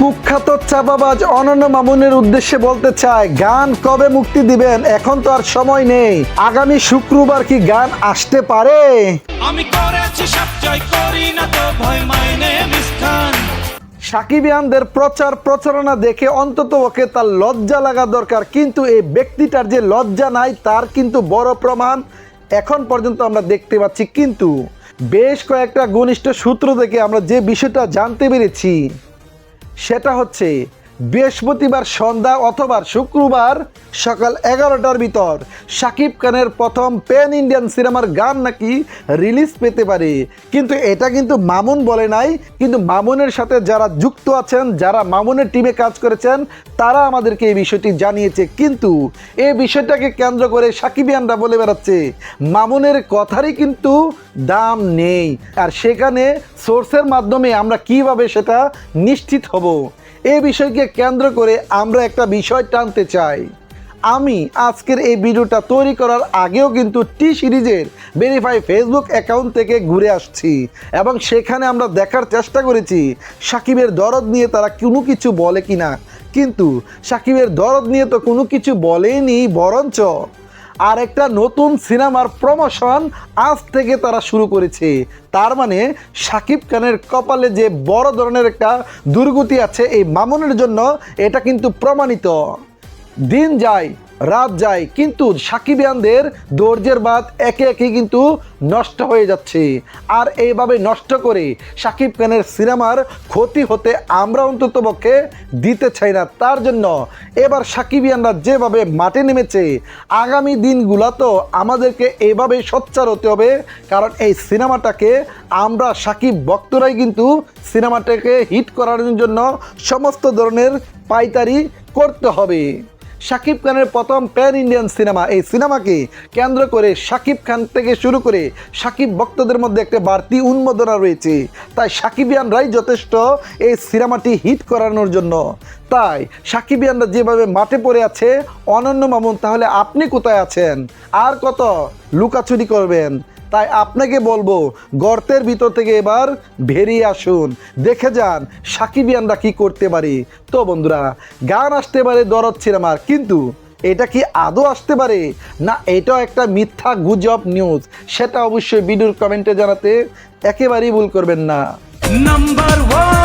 কুখ্যাত চাপাবাজ অনন্য মামুনের উদ্দেশ্যে বলতে চায় গান কবে মুক্তি দিবেন? এখন তো আর সময় নেই। আগামী শুক্রবার কি গান আসতে পারে? আমি করেছি সব করি না তো ভয় মাইনে মিসখান সাকিবিয়ানদের প্রচার প্রচারণা দেখে অন্তত ওকে তার লজ্জা লাগা দরকার। কিন্তু এই ব্যক্তিটার যে লজ্জা নাই তার কিন্তু বড় প্রমাণ এখন পর্যন্ত আমরা দেখতে পাচ্ছি। কিন্তু বেশ কয়েকটা ঘনিষ্ঠ সূত্র থেকে আমরা যে বিষয়টা জানতে পেরেছি সেটা হচ্ছে বৃহস্পতিবার সন্ধ্যা অথবা শুক্রবার সকাল এগারোটার ভিতর শাকিব খানের প্রথম প্যান ইন্ডিয়ান সিনেমার গান নাকি রিলিজ পেতে পারে। কিন্তু এটা কিন্তু মামুন বলে নাই, কিন্তু মামুনের সাথে যারা যুক্ত আছেন, যারা মামুনের টিমে কাজ করেছেন, তারা আমাদেরকে এই বিষয়টি জানিয়েছে। কিন্তু এই বিষয়টাকে কেন্দ্র করে সাকিবিয়ানরা বলে বেড়াচ্ছে, মামুনের কথারই কিন্তু দাম নেই। আর সেখানে সোর্সের মাধ্যমে আমরা কীভাবে সেটা নিশ্চিত হব? এই বিষয়কে কেন্দ্র করে আমরা একটা বিষয় টানতে চাই। আমি আজকের এই ভিডিওটা তৈরি করার আগেও কিন্তু টি সিরিজের ভেরিফাই ফেসবুক অ্যাকাউন্ট থেকে ঘুরে আসছি এবং সেখানে আমরা দেখার চেষ্টা করেছি, সাকিবের দরদ নিয়ে তারা কোনো কিছু বলে কিনা। কিন্তু সাকিবের দরদ নিয়ে তো কোনো কিছু বলেনি বরঞ্চ আর একটা নতুন সিনেমার প্রমোশন আজ থেকে তারা শুরু করেছে। তার মানে শাকিব খানের কপালে যে বড় ধরনের একটা দুর্গতি আছে এই মামুনের জন্য, এটা কিন্তু প্রমাণিত। দিন যায়, রাত যায়, কিন্তু সাকিবিয়ানদের ধৈর্যের বাদ একে একে কিন্তু নষ্ট হয়ে যাচ্ছে। আর এইভাবে নষ্ট করে সাকিব খানের সিনেমার ক্ষতি হতে আমরা অন্তত পক্ষে দিতে চাই না। তার জন্য এবার সাকিবিয়ানরা যেভাবে মাঠে নেমেছে, আগামী দিনগুলো তো আমাদেরকে এভাবেই সোচ্চার হতে হবে, কারণ এই সিনেমাটাকে আমরা সাকিব ভক্তরাই কিন্তু সিনেমাটাকে হিট করার জন্য সমস্ত ধরনের পাইতারি করতে হবে। শাকিব খানের প্রথম প্যান ইন্ডিয়ান সিনেমা। এই সিনেমাকে কেন্দ্র করে শাকিব খান থেকে শুরু করে শাকিব ভক্তদের মধ্যে একটা বাড়তি উন্মোদনা রয়েছে। তাই সাকিবিয়ানরাই যথেষ্ট এই সিনেমাটি হিট করানোর জন্য। তাই সাকিবিয়ানরা যেভাবে মাঠে পড়ে আছে, অনন্য মামুন, তাহলে আপনি কোথায় আছেন? আর কত লুকাচুরি করবেন? তাই আপনাকে বলব, গর্তের ভিতর থেকে এবার বেরিয়ে আসুন। দেখে যান সাকিবিয়ানরা কি করতে পারে। তো বন্ধুরা, গান আসতে পারে দরদ সিনেমার কিন্তু এটা কি আদৌ আসতে পারে? না, এটাও একটা মিথ্যা গুজব নিউজ। সেটা অবশ্যই ভিডিওর কমেন্টে জানাতে একেবারেই ভুল করবেন না। Number one